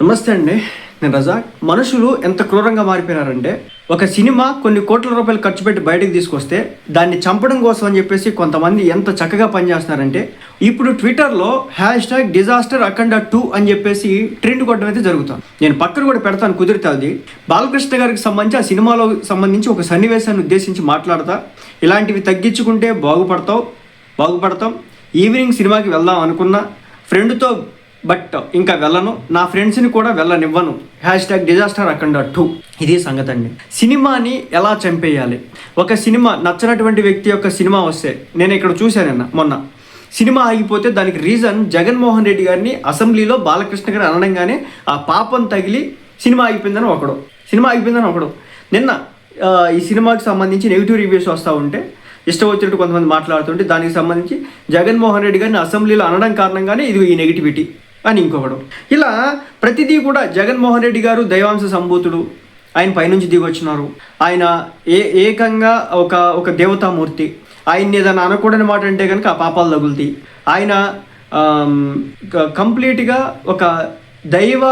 నమస్తే అండి నేను రజాక్. మనుషులు ఎంత క్రూరంగా మారిపోయినారంటే ఒక సినిమా కొన్ని కోట్ల రూపాయలు ఖర్చు పెట్టి బయటకు తీసుకొస్తే దాన్ని చంపడం కోసం అని చెప్పేసి కొంతమంది ఎంత చక్కగా పనిచేస్తున్నారంటే ఇప్పుడు ట్విట్టర్లో hashtag disaster Akhanda two అని చెప్పేసి ట్రెండ్ కొట్టడం అయితే జరుగుతుంది. నేను పక్కన కూడా పెడతాను కుదిరితే అది బాలకృష్ణ గారికి సంబంధించి ఆ సినిమాలో సంబంధించి ఒక సన్నివేశాన్ని ఉద్దేశించి మాట్లాడతా. ఇలాంటివి తగ్గించుకుంటే బాగుపడతావు బాగుపడతాం. ఈవినింగ్ సినిమాకి వెళ్దాం అనుకున్నా ఫ్రెండ్తో బట్ uh, ఇంకా వెళ్ళను. నా ఫ్రెండ్స్ని కూడా వెళ్ళనివ్వను. Hashtag disaster Akhanda two ఇది సంగతి అండి సినిమాని ఎలా చంపేయాలి? ఒక సినిమా నచ్చినటువంటి వ్యక్తి యొక్క సినిమా వస్తే నేను ఇక్కడ చూశానన్న మొన్న. సినిమా ఆగిపోతే దానికి రీజన్ జగన్మోహన్ రెడ్డి గారిని అసెంబ్లీలో బాలకృష్ణ గారు అనడంగానే ఆ పాపం తగిలి సినిమా ఆగిపోయిందని ఒకడు. సినిమా ఆగిపోయిందని ఒకడు. నిన్న ఈ సినిమాకి సంబంధించి నెగిటివ్ రివ్యూస్ వస్తూ ఉంటే ఇష్టం వచ్చినట్టు కొంతమంది మాట్లాడుతుంటే దానికి సంబంధించి జగన్మోహన్ రెడ్డి గారిని అసెంబ్లీలో అనడం కారణంగానే ఇది ఈ నెగిటివిటీ అని ఇంకొకడు. ఇలా ప్రతిదీ కూడా జగన్మోహన్ రెడ్డి గారు దైవాంశ సంభూతుడు. ఆయన పైనుంచి దిగొచ్చినారు. ఆయన ఏ ఏకంగా ఒక ఒక దేవతామూర్తి. ఆయన్ని ఏదైనా అనకూడని మాట అంటే కనుక ఆ పాపాలు తగులుతాయి. ఆయన కంప్లీట్గా ఒక దైవ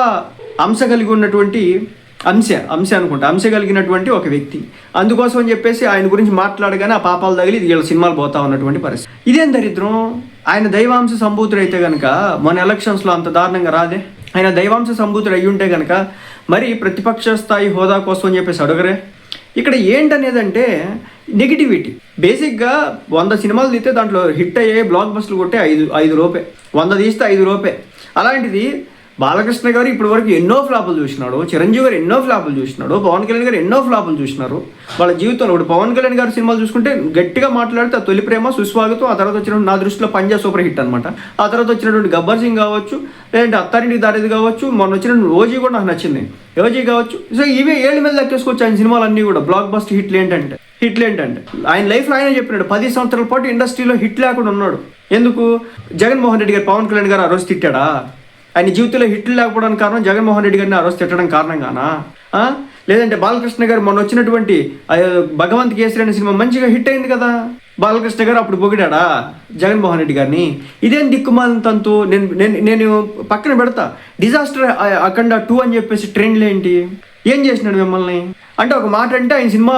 అంశ కలిగి ఉన్నటువంటి అంశ అంశ అనుకుంటా. అంశ కలిగినటువంటి ఒక వ్యక్తి. అందుకోసం అని చెప్పేసి ఆయన గురించి మాట్లాడగానే ఆ పాపాలు తగిలి వీళ్ళ సినిమాలు పోతా ఉన్నటువంటి పరిస్థితి. ఇదేం దరిద్రం? ఆయన దైవాంశ సంభూతుడు అయితే కనుక మన ఎలక్షన్స్లో అంత దారుణంగా రాదే? ఆయన దైవాంశ సంభూతుడు అయ్యి ఉంటే కనుక మరి ప్రతిపక్ష స్థాయి హోదా కోసం అని చెప్పేసి అడగరే? ఇక్కడ ఏంటనేదంటే నెగిటివిటీ. బేసిక్గా వంద సినిమాలు తీస్తే దాంట్లో హిట్ అయ్యే బ్లాక్ బస్టులు కొట్టే ఐదు ఐదు రూపే వంద తీస్తే ఐదు రూపే అలాంటిది బాలకృష్ణ గారు ఇప్పటి వరకు ఎన్నో ఫ్లాపులు చూసినాడు చిరంజీవి గారు ఎన్నో ఫ్లాపులు చూసినాడు పవన్ కళ్యాణ్ గారు ఎన్నో ఫ్లాపులు చూసినారు. వాళ్ళ జీవితంలో ఇప్పుడు పవన్ కళ్యాణ్ గారి సినిమాలు చూసుకుంటే గట్టిగా మాట్లాడితే ఆ తొలి ప్రేమ సుస్వాగతం ఆ తర్వాత వచ్చినటువంటి నా దృష్టిలో పంజా సూపర్ హిట్ అనమాట ఆ తర్వాత వచ్చినటువంటి గబ్బర్ సింగ్ కావచ్చు లేదంటే అత్తారింటికి దారేది కావచ్చు మొన్న వచ్చిన రోజీ కూడా నాకు నచ్చింది. ఓజీ కావచ్చు సో ఇవే ఏళ్ళ మీద లెక్కేసుకోవచ్చు ఆయన సినిమాలు అన్నీ కూడా బ్లాక్ బస్ట్ హిట్లు ఏంటంటే హిట్లు ఏంటంటే. ఆయన లైఫ్లో ఆయన చెప్పినాడు పది సంవత్సరాల పాటు ఇండస్ట్రీలో హిట్ లేకుండా ఉన్నాడు. ఎందుకు? జగన్మోహన్ రెడ్డి గారు పవన్ కళ్యాణ్ గారు ఆ రోజు తిట్టాడా? ఆయన జీవితంలో హిట్లు లేకపోవడానికి కారణం జగన్మోహన్ రెడ్డి గారిని ఆ రోజు తిట్టడం కారణంగానా? లేదంటే బాలకృష్ణ గారు మొన్న వచ్చినటువంటి భగవంత్ కేసరి అనే సినిమా మంచిగా హిట్ అయింది కదా. బాలకృష్ణ గారు అప్పుడు పొగిడాడా జగన్మోహన్ రెడ్డి గారిని? ఇదేం దిక్కుమాలిన తంతు? నేను నేను నేను పక్కన పెడతా. డిజాస్టర్ అఖండ టూ అని చెప్పేసి ట్రెండ్లు ఏంటి? ఏం చేసినాడు మిమ్మల్ని? అంటే ఒక మాట అంటే ఆయన సినిమా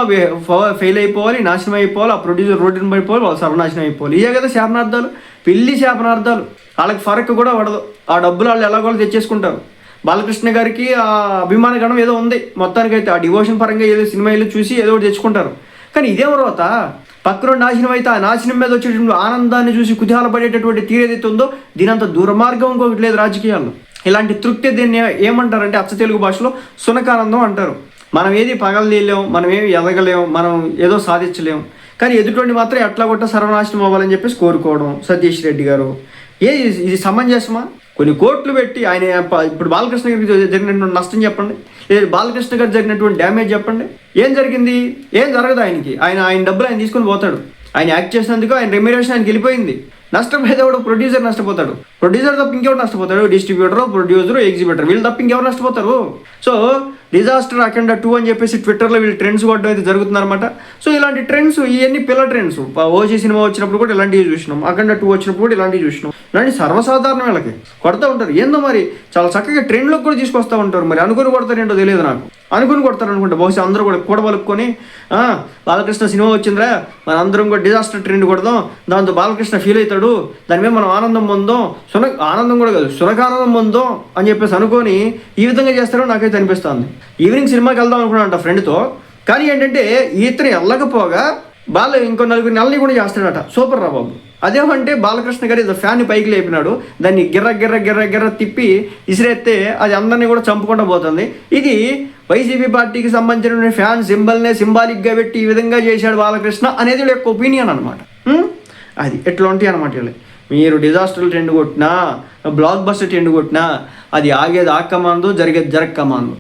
ఫెయిల్ అయిపోవాలి నాశనం అయిపోవాలి ఆ ప్రొడ్యూసర్ రోడ్డుని పడిపోవాలి వాళ్ళు సర్వనాశనం అయిపోవాలి. ఇదే కదా శాపనార్థాలు పెళ్ళి శాపనార్థాలు. వాళ్ళకి ఫరక్ కూడా పడదు. ఆ డబ్బులు వాళ్ళు ఎలాగో తెచ్చేసుకుంటారు. బాలకృష్ణ గారికి ఆ అభిమాన గణం ఏదో ఉంది. మొత్తానికైతే ఆ డివోషన్ పరంగా ఏదో సినిమా చూసి ఏదో ఒకటి తెచ్చుకుంటారు. కానీ ఇదేం రోత పక్కన నాశనం అయితే ఆ నాశనం మీద వచ్చేటువంటి ఆనందాన్ని చూసి కుతూహల పడేటటువంటి తీరేదైతే ఉందో దీనంత దుర్మార్గం ఇంకొకటి లేదు రాజకీయాల్లో. ఇలాంటి తృప్తి దీన్ని ఏమంటారంటే అచ్చ తెలుగు భాషలో సునకానందం అంటారు. మనం ఏది పగలలేం మనం ఏమి ఎదగలేం మనం ఏదో సాధించలేం. కానీ ఎదుటి మాత్రం ఎట్లా కొట్ట సర్వనాశనం అవ్వాలని చెప్పేసి కోరుకోవడం సతీష్ రెడ్డి గారు. ఏ ఇది- సమంజసమా? కొన్ని కోట్లు పెట్టి ఆయన ఇప్పుడు బాలకృష్ణ గారికి జరిగినటువంటి నష్టం చెప్పండి. లేదు బాలకృష్ణ గారికి జరిగినటువంటి డ్యామేజ్ చెప్పండి. ఏం జరిగింది? ఏం జరగదు ఆయనకి. ఆయన ఆయన డబ్బులు ఆయన తీసుకొని పోతాడు. ఆయన యాక్ట్ చేసినందుకు ఆయన రెమ్యురేషన్ ఆయనకి వెళ్ళిపోయింది. నష్టపోయేవాడు ప్రొడ్యూసర్ నష్టపోతాడు. ప్రొడ్యూసర్ తప్ప ఇంకెవరు నష్టపోతాడు? డిస్ట్రిబ్యూటర్ ప్రొడ్యూసర్ ఎగ్జిబ్యూటర్ వీళ్ళు తప్ప ఇంకెవరు నష్టపోతారు? సో డిజాస్టర్ అఖండ టూ అని చెప్పేసి ట్విట్టర్లో వీళ్ళు ట్రెండ్స్ కొట్టడం అయితే జరుగుతుందన్నమాట. సో ఇలాంటి ట్రెండ్స్ ఇవన్నీ పిల్ల ట్రెండ్స్ ఓజీ సినిమా వచ్చినప్పుడు కూడా ఇలాంటివి చూసినాం. అఖండ టూ వచ్చినప్పుడు కూడా ఇలాంటివి చూసినాం. ఇలాంటి సర్వసాధారణ వీళ్ళకి. కొడతా ఉంటారు. ఏందో మరి? చాలా చక్కగా ట్రెండ్లోకి కూడా తీసుకొస్తూ ఉంటారు మరి. అనుకుని కొడతారు ఏంటో తెలియదు నాకు. అనుకుని కొడతారు అనుకుంటా. బహుశా అందరూ కూడా కూడబలుపుకొని "ఆ, బాలకృష్ణ సినిమా వచ్చిందిరా. మన అందరం కూడా డిజాస్టర్ ట్రెండ్ కొడదాం. దాంతో బాలకృష్ణ ఫీల్ అవుతాడు. దాని మీద మనం ఆనందం పొందాం. సున ఆనందం కూడా కాదు సునకానందం పొందాం అని చెప్పేసి అనుకొని ఈ విధంగా చేస్తారో నాకైతే అనిపిస్తుంది. ఈవినింగ్ సినిమాకి వెళ్దాం అనుకున్నానంట ఫ్రెండ్తో. కానీ ఏంటంటే ఈతను వెళ్ళకపోగా బాల ఇంకో నలుగురు నెలని కూడా చేస్తాడట. సూపర్ రా బాబు. అదేమంటే బాలకృష్ణ గారు ఏదో ఫ్యాన్ పైకి లేపినాడు. దాన్ని గిర్ర గిర్ర గిర్ర గిర్ర తిప్పి ఇసిరేస్తే అది అందరినీ కూడా చంపుకుండా పోతుంది. ఇది వైసీపీ పార్టీకి సంబంధించిన ఫ్యాన్ సింబల్నే సింబాలిక్గా పెట్టి ఈ విధంగా చేశాడు బాలకృష్ణ అనేది వీళ్ళ యొక్క ఒపీనియన్ అనమాట అది ఎట్లా ఉంటాయి అనమాట వీళ్ళు మీరు డిజాస్టర్ ట్రెండ్ కొట్టినా బ్లాక్ బస్టర్ ట్రెండ్ కొట్టినా అది ఆగేది ఆక్కమాందు జరిగేది జరక్కమాందు